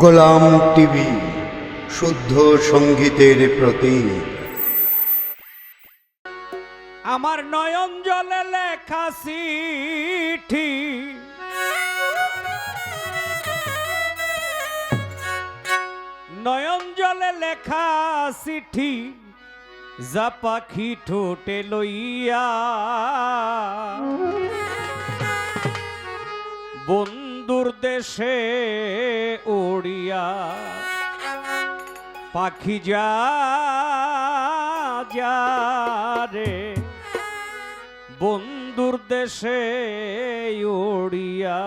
গোলাম TV, শুদ্ধ সঙ্গীতের প্রতীক আমার নয়ন জলে লেখা চিঠি। নয়ন জলে লেখা চিঠি, যা পাখি ঠোঁটে লইয়া। বন্ধুর দেশে উড়িয়া পাখি যা যা রে। বন্ধুর দেশে উড়িয়া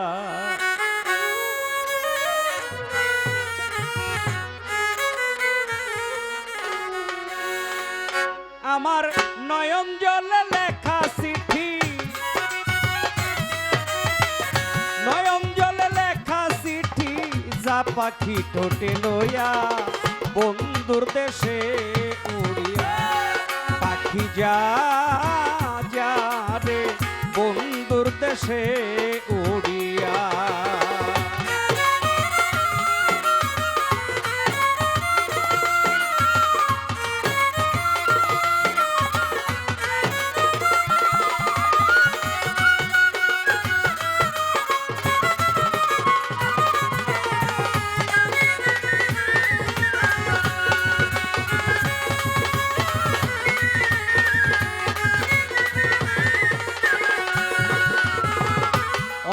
আমার যা পাখি ঠোঁটে লইয়া বন্ধুর দেশে উড়িয়া। পাখি যা যা রে বন্ধুর দেশে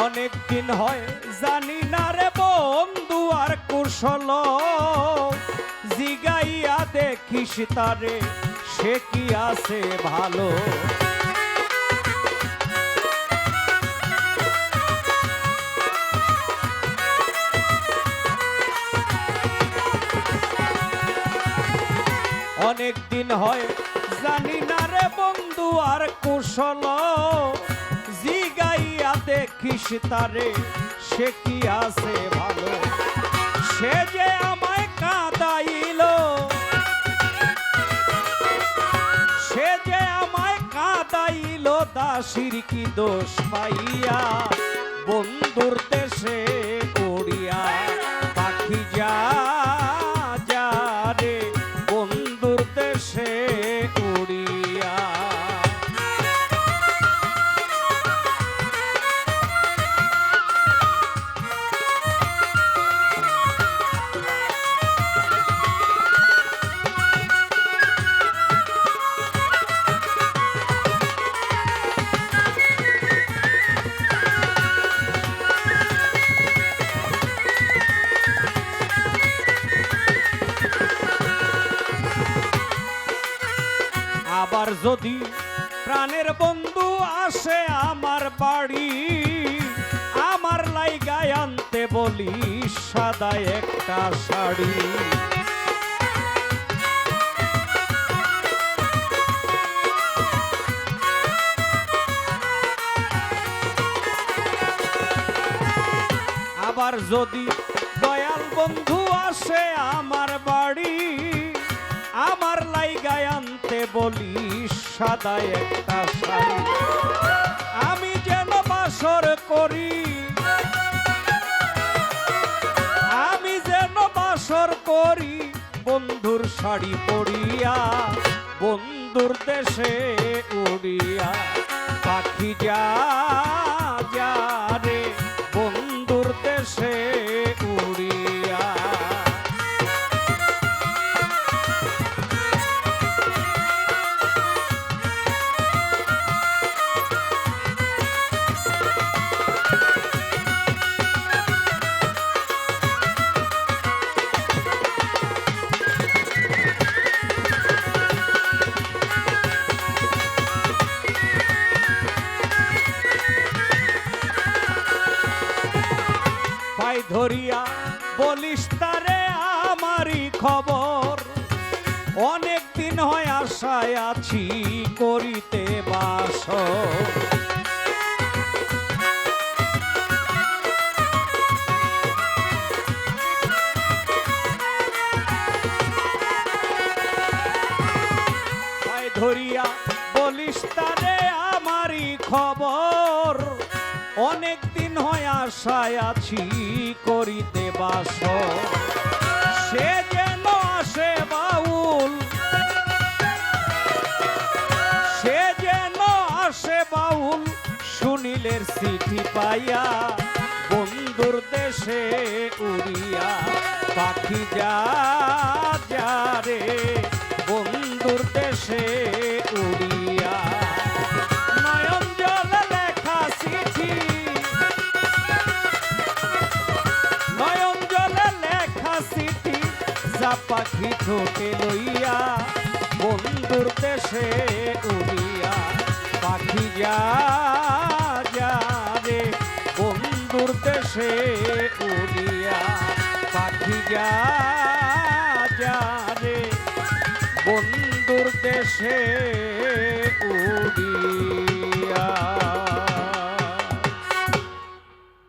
অনেক দিন হয়, জানি না রে বন্ধু আর কুশল। জিগাইয়া দেখিস তারে, সে কি আছে ভালো? অনেক দিন হয়, জানি না রে বন্ধু আর কুশল। তারে, সে কি আছে ভালো? সে যে আমায় কাঁদাইল। সে যে আমায় কাঁদাইল, দাসির কি দোষ পাইয়া? বন্ধুর দেশে উড়িয়া যদি প্রাণের বন্ধু আসে আমার বাড়ি, আমার লাইগায় আনতে বলি সাদা একটা শাড়ি। আবার যদি দয়াল বন্ধু আসে আমার বাড়ি বলি সাদা একটা শাড়ি। আমি যেন বাসর করি, আমি যেন বাসর করি, বন্ধুর শাড়ি পরিয়া, বন্ধুর দেশে উড়িয়া। পাখি যা পাই ধরিয়া, বলিস তারে আমারই খবর। অনেক দিন হয় আশায় আছি করিতে বাস ধরিয়া, বলিস তারে আমারই খবর। আশায় আছি করিতে বাস সে যেন আসে বাউল। সে যেন আসে বাউল, সুনীলের চিঠি পাইয়া বন্ধুর দেশে উড়িয়া পাখি যা যা রে, বন্ধুর দেশে উড়িয়া ঠোঁটে লইয়া, বন্ধুর দেশে উড়িয়া, পাখি যা যাবে বন্ধুর দেশে উড়িয়া, পাখি যা যাবে বন্ধুর দেশে